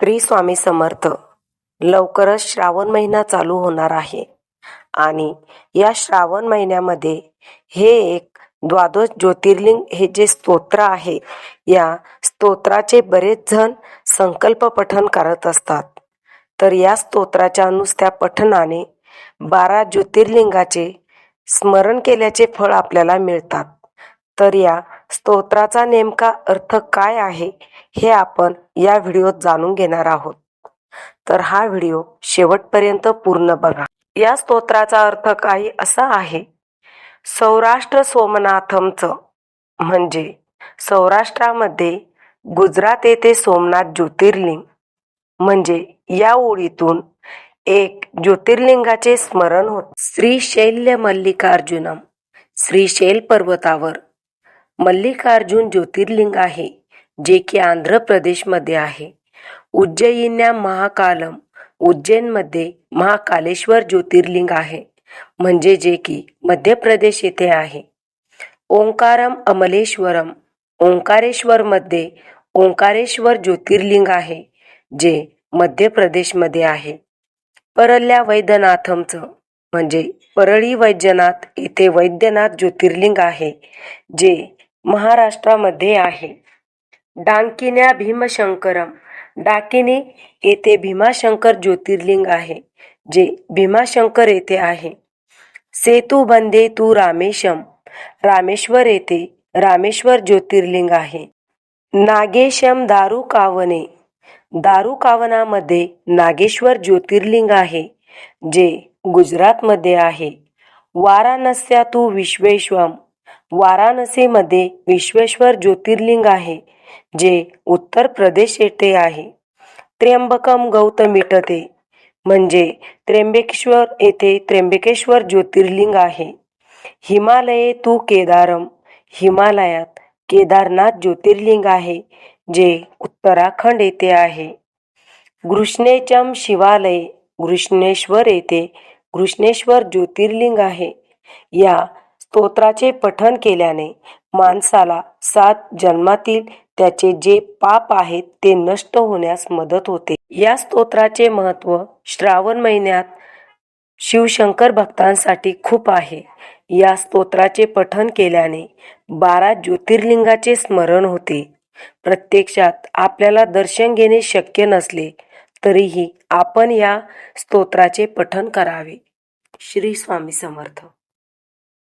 श्री स्वामी समर्थ लवकरच श्रावण महिना चालू होणार आहे. आणि या श्रावण महिन्यामध्ये हे एक द्वादश ज्योतिर्लिंग हे जे स्तोत्र आहे या स्तोत्राचे बरेच जण संकल्प पठण करत असतात. तर या स्तोत्राच्या नुसत्या पठणाने बारा ज्योतिर्लिंगाचे स्मरण केल्याचे फळ आपल्याला मिळतात. तर या स्तोत्राचा नेमका अर्थ काय आहे हे आपण या व्हिडिओत जाणून घेणार आहोत. तर हा व्हिडिओ शेवटपर्यंत पूर्ण बघा. या स्तोत्राचा अर्थ काही असा आहे सौराष्ट्र सोमनाथमचं म्हणजे सौराष्ट्रामध्ये गुजरात येथे सोमनाथ ज्योतिर्लिंग म्हणजे या ओळीतून एक ज्योतिर्लिंगाचे स्मरण होत. श्रीशैल्य मल्लिकार्जुनम श्रीशैल पर्वतावर मल्लिकार्जुन ज्योतिर्लिंग आहे जे की आंध्र प्रदेशमध्ये आहे. उज्जयिन्या महाकालम उज्जैनमध्ये महाकालेश्वर ज्योतिर्लिंग आहे म्हणजे जे की मध्य प्रदेश येथे आहे. ओंकारम अमलेश्वरम ओंकारेश्वरमध्ये ओंकारेश्वर ज्योतिर्लिंग आहे जे मध्य प्रदेशमध्ये आहे. परल्या वैद्यनाथमचं म्हणजे परळी वैद्यनाथ येथे वैद्यनाथ ज्योतिर्लिंग आहे जे महाराष्ट्रामध्ये आहे. डांकिन्या भीमशंकरम. डाकिनी येथे भीमाशंकर ज्योतिर्लिंग आहे जे भीमाशंकर येथे आहे. सेतू बंदे तू रामेशम. रामेश्वर येथे रामेश्वर ज्योतिर्लिंग आहे. नागेशम दारुकावने दारुकावनामध्ये नागेश्वर ज्योतिर्लिंग आहे जे गुजरातमध्ये आहे. वाराणस्या तू विश्वेश्वम. वाराणसीमध्ये विश्वेश्वर ज्योतिर्लिंग आहे जे उत्तर प्रदेश येथे आहे. त्र्यंबकम गौतमीटते म्हणजे त्र्यंबकेश्वर येथे त्र्यंबकेश्वर ज्योतिर्लिंग आहे. हिमालये तू केदारम हिमालयात केदारनाथ ज्योतिर्लिंग आहे जे उत्तराखंड येथे आहे. घृष्णेचम शिवालय घृष्णेश्वर येथे घृष्णेश्वर ज्योतिर्लिंग आहे. या स्तोत्राचे पठण केल्याने माणसाला सात जन्मातील त्याचे जे पाप आहेत ते नष्ट होण्यास मदत होते. या स्तोत्राचे महत्त्व श्रावण महिन्यात शिवशंकर भक्तांसाठी खूप आहे. या स्तोत्राचे पठण केल्याने बारा ज्योतिर्लिंगाचे स्मरण होते. प्रत्यक्षात आपल्याला दर्शन घेणे शक्य नसले तरीही आपण या स्तोत्राचे पठण करावे. श्री स्वामी समर्थ.